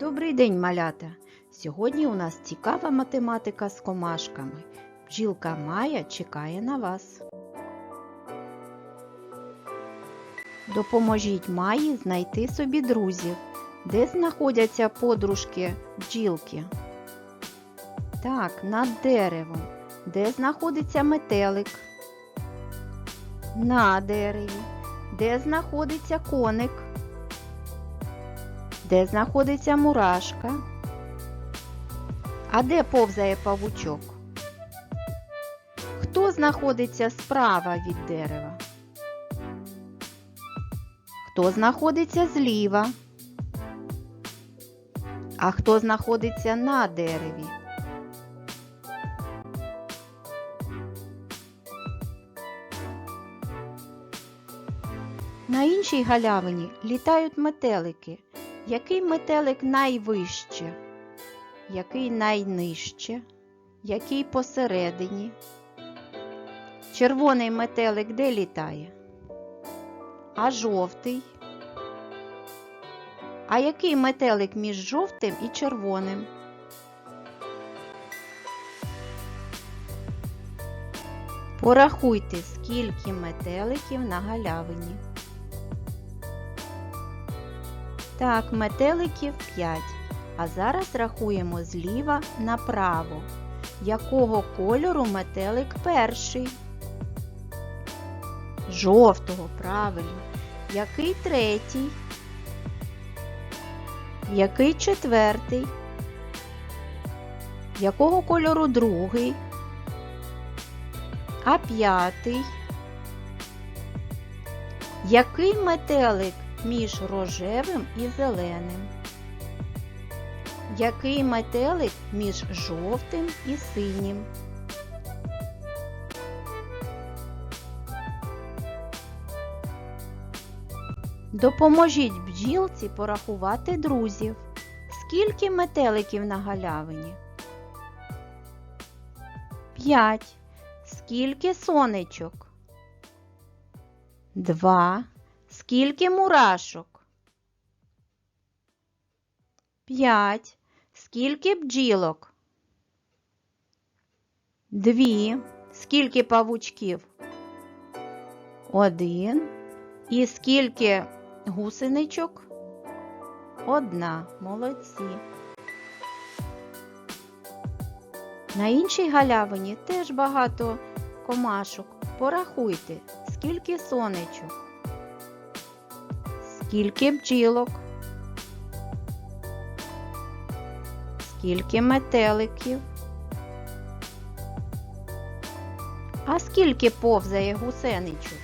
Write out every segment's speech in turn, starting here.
Добрий день, малята! Сьогодні у нас цікава математика з комашками. Бджілка Майя чекає на вас. Допоможіть Майї знайти собі друзів. Де знаходяться подружки бджілки? Так, над деревом. Де знаходиться метелик? На дереві. Де знаходиться коник? Де знаходиться мурашка? А де повзає павучок? Хто знаходиться справа від дерева? Хто знаходиться зліва? А хто знаходиться на дереві? На іншій галявині літають метелики. Який метелик найвище? Який найнижче? Який посередині? Червоний метелик де літає? А жовтий? А який метелик між жовтим і червоним? Порахуйте, скільки метеликів на галявині. Так, метеликів 5. А зараз рахуємо зліва направо. Якого кольору метелик перший? Жовтого, правильно. Який третій? Який четвертий? Якого кольору другий? А п'ятий? Який метелик між рожевим і зеленим? Який метелик між жовтим і синім? Допоможіть бджілці порахувати друзів. Скільки метеликів на галявині? П'ять. Скільки сонечок? Два. Скільки мурашок? П'ять. Скільки бджілок? Дві. Скільки павучків? Один. І скільки гусеничок? Одна. Молодці. На іншій галявині теж багато комашок. Порахуйте, скільки сонечок, скільки бджілок, скільки метеликів, а скільки повзає гусеничок.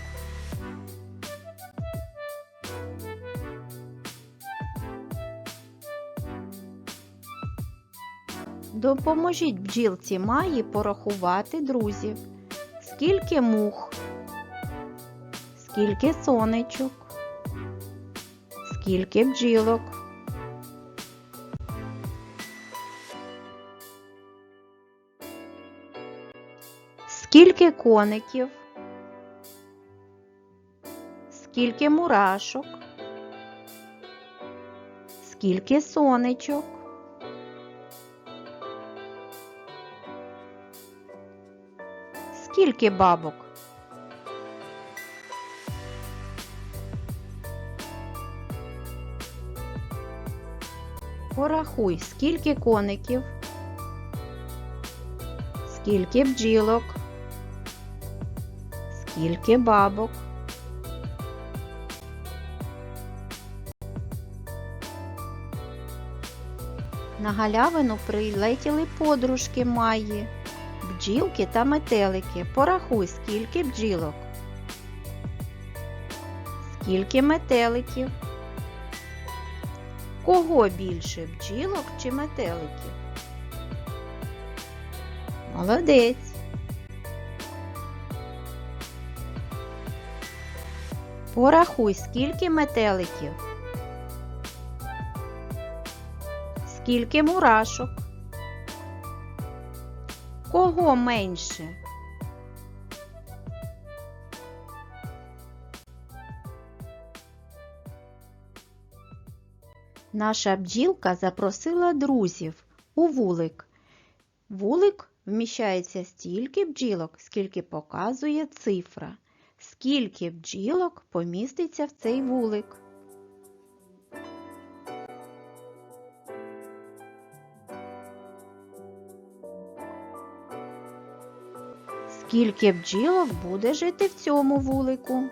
Допоможіть бджілці Маї порахувати друзів. Скільки мух, скільки сонечок, скільки бджілок. Скільки коників, скільки мурашок, скільки сонечок. Скільки бабок? Порахуй, скільки коників, скільки бджілок, скільки бабок. На галявину прилетіли подружки Майї бджілки та метелики. Порахуй, скільки бджілок. Скільки метеликів? Кого більше бджілок чи метеликів? Молодець. Порахуй, скільки метеликів. Скільки мурашок? Кого менше? Наша бджілка запросила друзів у вулик. Вулик вміщається стільки бджілок, скільки показує цифра. Скільки бджілок поміститься в цей вулик? Скільки бджілок буде жити в цьому вулику?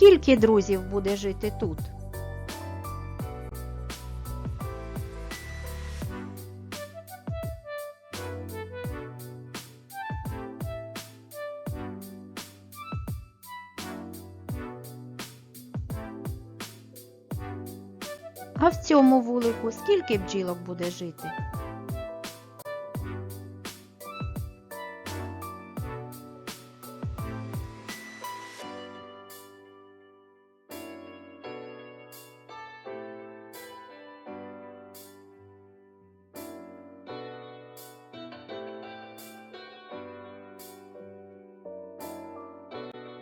Скільки друзів буде жити тут? А в цьому вулику скільки бджілок буде жити?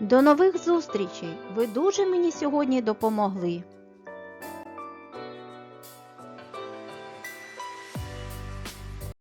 До нових зустрічей! Ви дуже мені сьогодні допомогли.